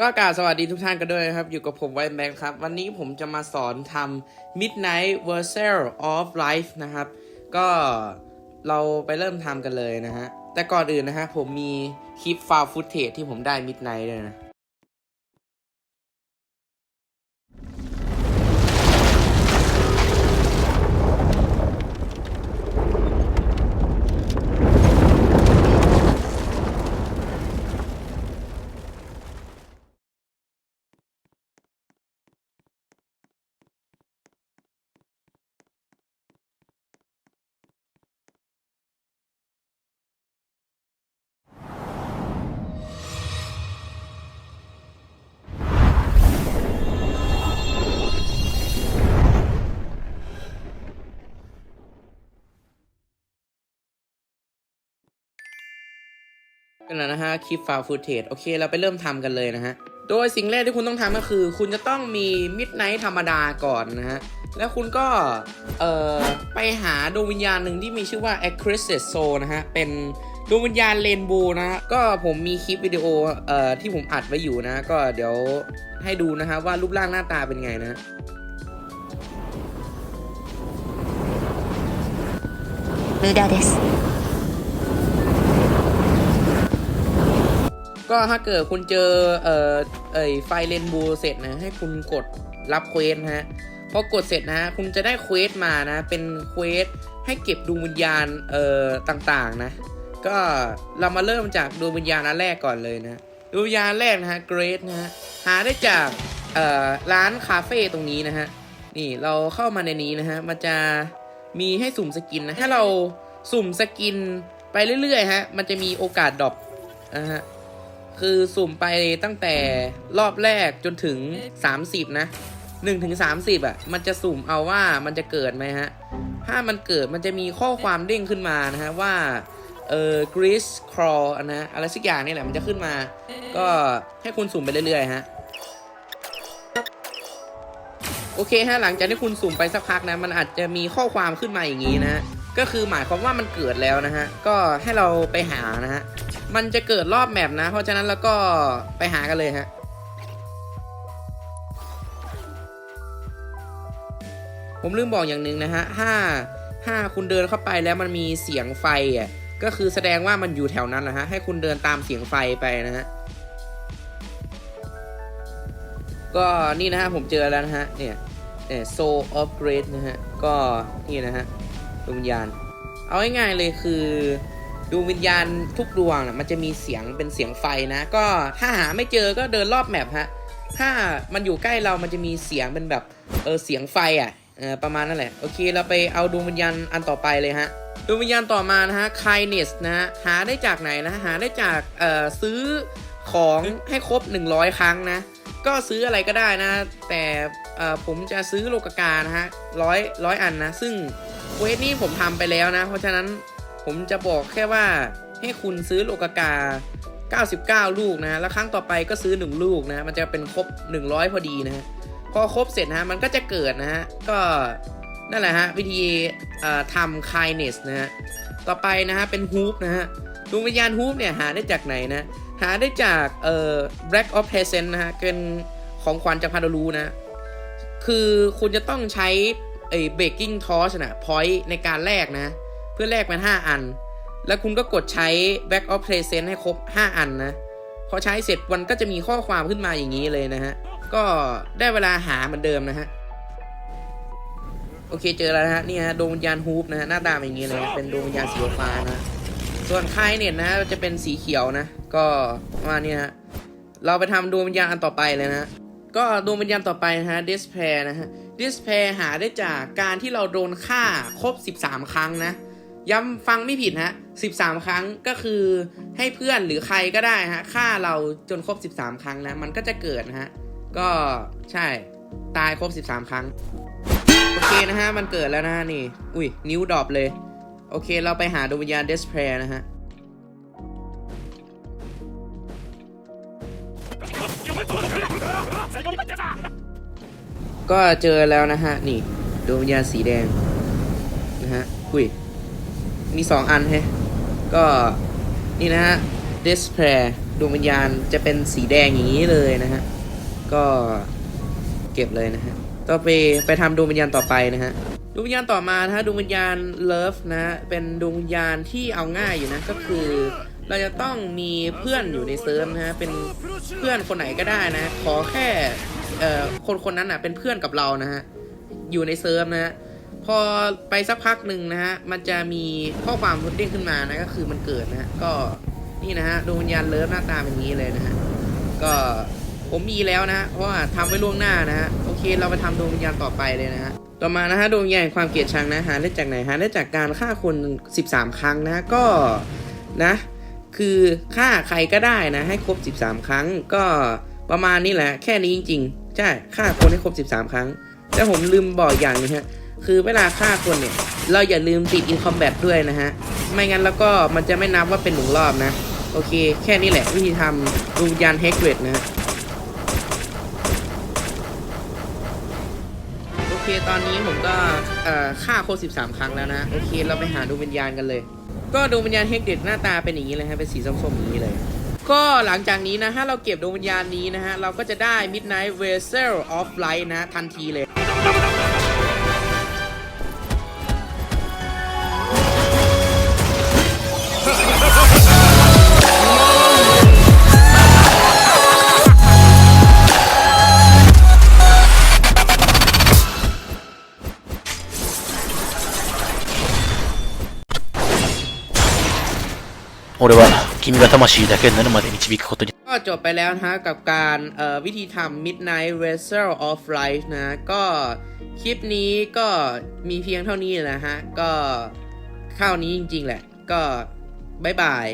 ก็กล่าวสวัสดีทุกท่านกันด้วยนะครับ อยู่กับผมไวแบงค์ครับ วันนี้ผมจะมาสอนทำ Midnight Versal of Life นะครับ ก็เราไปเริ่มทำกันเลยนะฮะ แต่ก่อนอื่นนะฮะ ผมมีคลิปฟาวฟุตเทจที่ผมได้ Midnight เลยนะ กันแล้วนะฮะคลิปฟาวฟุตเทจโอเค เราไปเริ่มทำกันเลยนะฮะ โดยสิ่งแรกที่คุณต้องทำก็คือ คุณจะต้องมีมิดไนท์ธรรมดาก่อนนะฮะ แล้วคุณก็ เอ่อ ไปหาดวงวิญญาณหนึ่งที่มีชื่อว่า a c r i s i s Soul นะฮะ เป็นดวงวิญญาณเรนโบว์นะฮะ ก็ผมมีคลิปวิดีโอ เอ่อ ที่ผมอัดไว้อยู่นะ ก็เดี๋ยวให้ดูนะฮะว่ารูปร่างหน้าตาเป็นไงนะฮะ 無駄です ก็ถ้าเกิดคุณเจอเอ่อเอ่ยไฟเรนโบว์เสร็จนะให้คุณกดรับเควสนะฮะพอกดเสร็จนะฮะคุณจะได้เควสมานะ เป็นเควสให้เก็บดวงวิญญาณเอ่อต่างๆนะ ก็เรามาเริ่มจากดวงวิญญาณอันแรกก่อนเลยนะดวงวิญญาณแรกนะฮะเกรดนะฮะหาได้จากเอ่อร้านคาเฟ่ตรงนี้นะฮะนี่เราเข้ามาในนี้นะฮะมันจะมีให้สุ่มสกินนะถ้าเราสุ่มสกินไปเรื่อยๆฮะมันจะมีโอกาสดรอปนะฮะ คือสุ่มไปตั้งแต่รอบแรกจนถึง 30 นะ1ถึง30 อะ มันจะสุ่มเอาว่ามันจะเกิดไหมฮะ ถ้ามันเกิดมันจะมีข้อความเด้งขึ้นมานะฮะว่า เออ grease crawl อันะอะไรสักอย่างนี่แหละมันจะขึ้นมา ก็ให้คุณสุ่มไปเรื่อยๆฮะโอเคฮะหลังจากที่คุณสุ่มไปสักพักนะ มันอาจจะมีข้อความขึ้นมาอย่างนี้นะ ก็คือหมายความว่ามันเกิดแล้วนะฮะ ก็ให้เราไปหานะฮะ มันจะเกิดรอบแมปนะ เพราะฉะนั้นเราก็ไปหากันเลยฮะผมลืมบอกอย่างหนึ่งนะฮะถ้าถ้าคุณเดินเข้าไปแล้วมันมีเสียงไฟอะ ก็คือแสดงว่ามันอยู่แถวนั้นนะฮะ ให้คุณเดินตามเสียงไฟไปนะฮะ ก็นี่นะฮะผมเจอแล้วนะฮะ เนี่ยเนี่ย Soul of Grace นะฮะ ก็นี่นะฮะ ดวงวิญญาณ เอาง่ายๆเลยคือดวงวิญญาณทุกดวงนะมันจะมีเสียงเป็นเสียงไฟนะ ก็ถ้าหาไม่เจอก็เดินรอบแมปฮะถ้ามันอยู่ใกล้เรามันจะมีเสียงเป็นแบบเออเสียงไฟอะเออประมาณนั่นแหละ โอเคเราไปเอาดวงวิญญาณอันต่อไปเลยฮะดวงวิญญาณต่อมานะฮะ kindness นะฮะหาได้จากไหนนะหาได้จากเอ่อซื้อของให้ครบ 100 ครั้งนะ ก็ซื้ออะไรก็ได้นะ แต่ผมจะซื้อโลกกานะฮะร้อยร้อยอันนะ ซึ่ง เวสนี้ผมทำไปแล้วนะ เพราะฉะนั้นผมจะบอกแค่ว่าให้คุณซื้อโลกากา 99 ลูกนะ แล้วครั้งต่อไปก็ซื้อ 1 ลูกนะ มันจะเป็นครบ 100 พอดีนะพอครบเสร็จนะมันก็จะเกิดนะฮะ ก็นั่นแหละฮะ วิธีทำ kindness นะฮะ ต่อไปนะฮะเป็น hoop นะฮะดวงวิญญาณ hoop เนี่ยหาได้จากไหนนะ หาได้จากเอ่อ black of present นะฮะเป็นของขวัญจากพาดรูนะ คือคุณจะต้องใช้ ไอ้ baking torch นะ point ในการแลกนะ เพื่อแลกเป็น5 อัน แล้วคุณก็กดใช้ back of present ให้ครบ 5 อันนะ พอใช้เสร็จมันก็จะมีข้อความขึ้นมาอย่างนี้เลยนะฮะ ก็ได้เวลาหาเหมือนเดิมนะฮะ โอเคเจอแล้วนะฮะ นี่ฮะดวงวิญญาณฮูปนะฮะ หน้าตาเป็นอย่างนี้เลยเป็นดวงวิญญาณสีฟ้านะส่วนคายเนี่ยนะฮะจะเป็นสีเขียวนะ ก็มาณนี้ฮะเราไปทำดวงวิญญาณอันต่อไปเลยนะ ก็ดวงวิญญาณต่อไปนะฮะ despair นะฮะ despair หาได้จากการที่เราโดนฆ่าครบ 13 ครั้งนะ ย้ำฟังไม่ผิดฮะ 13 ครั้งก็คือให้เพื่อนหรือใครก็ได้ฮะฆ่าเราจนครบ 13 ครั้งนะ มันก็จะเกิดนะฮะ ก็ใช่ตายครบ 13 ครั้ง โอเคนะฮะ มันเกิดแล้วนะฮะนี่ อุ้ยนิ้วดรอปเลย โอเคเราไปหาดวงวิญญาณ despair นะฮะ ก็เจอแล้วนะฮะ นี่ดวงวิญญาณสีแดง นะฮะอุ้ยมีสองอันแฮะก็นี่นะฮะ despair ดวงวิญญาณจะเป็นสีแดงอย่างนี้เลยนะฮะ ก็เก็บเลยนะฮะ ต่อไปไปทำดวงวิญญาณต่อไปนะฮะ ดวงวิญญาณต่อมานะฮะ ดวงวิญญาณเลิฟนะฮะ เป็นดวงวิญญาณที่เอาง่ายอยู่นะ ก็คือ เราจะต้องมีเพื่อนอยู่ในเซิร์ฟนะฮะเป็นเพื่อนคนไหนก็ได้นะ ขอแค่เอ่อคนคนนั้นอะเป็นเพื่อนกับเรานะฮะอยู่ในเซิร์ฟนะฮะพอไปสักพักหนึ่งนะฮะมันจะมีข้อความเด้งขึ้นมานะก็คือมันเกิดนะฮะก็นี่นะฮะดวงวิญญาณเลิฟหน้าตาเป็นนี้เลยนะฮะก็ผมมีแล้วนะฮะเพราะว่าทำไว้ล่วงหน้านะฮะโอเคเราไปทำดวงวิญญาณต่อไปเลยนะฮะต่อมานะฮะดวงวิญญาณความเกลียดชังนะหาได้จากไหนหาได้จากการฆ่าคน 13 ครั้งนะก็นะ คือฆ่าใครก็ได้นะ ให้ครบ 13 ครั้ง ก็ประมาณนี้แหละ แค่นี้จริง ๆ ใช่ฆ่าคนให้ครบ 13 ครั้ง แต่ผมลืมบอกอย่างนึงฮะคือเวลาฆ่าคนเนี่ย เราอย่าลืมติดอินคอมแบทด้วยนะฮะ ไม่งั้นแล้วก็มันจะไม่นับว่าเป็นหนึ่งรอบนะ โอเค แค่นี้แหละ วิธีทำดวงวิญญาณเฮกเรดนะฮะโอเคตอนนี้ผมก็เอ่อฆ่าโครบ13 ครั้งแล้วนะ โอเค เราไปหาดวงวิญญาณกันเลย ก็ดวงวิญญาณเฮกเด็ดหน้าตาเป็นอย่างนี้เลยฮะเป็นสีส้มๆอย่างนี้เลย ก็หลังจากนี้นะฮะเราเก็บดวงวิญญาณนี้นะฮะเราก็จะได้ Midnight Vessel of Light นะทันทีเลย 俺は君が魂だけになるまで導くことに ก็จบไปแล้วนะฮะกับการเอ่อวิธีทำ Midnight Vessel of Light นะ ก็คลิปนี้ก็มีเพียงเท่านี้นะฮะ ก็เข้านี้จริงๆแหละ ก็บายบาย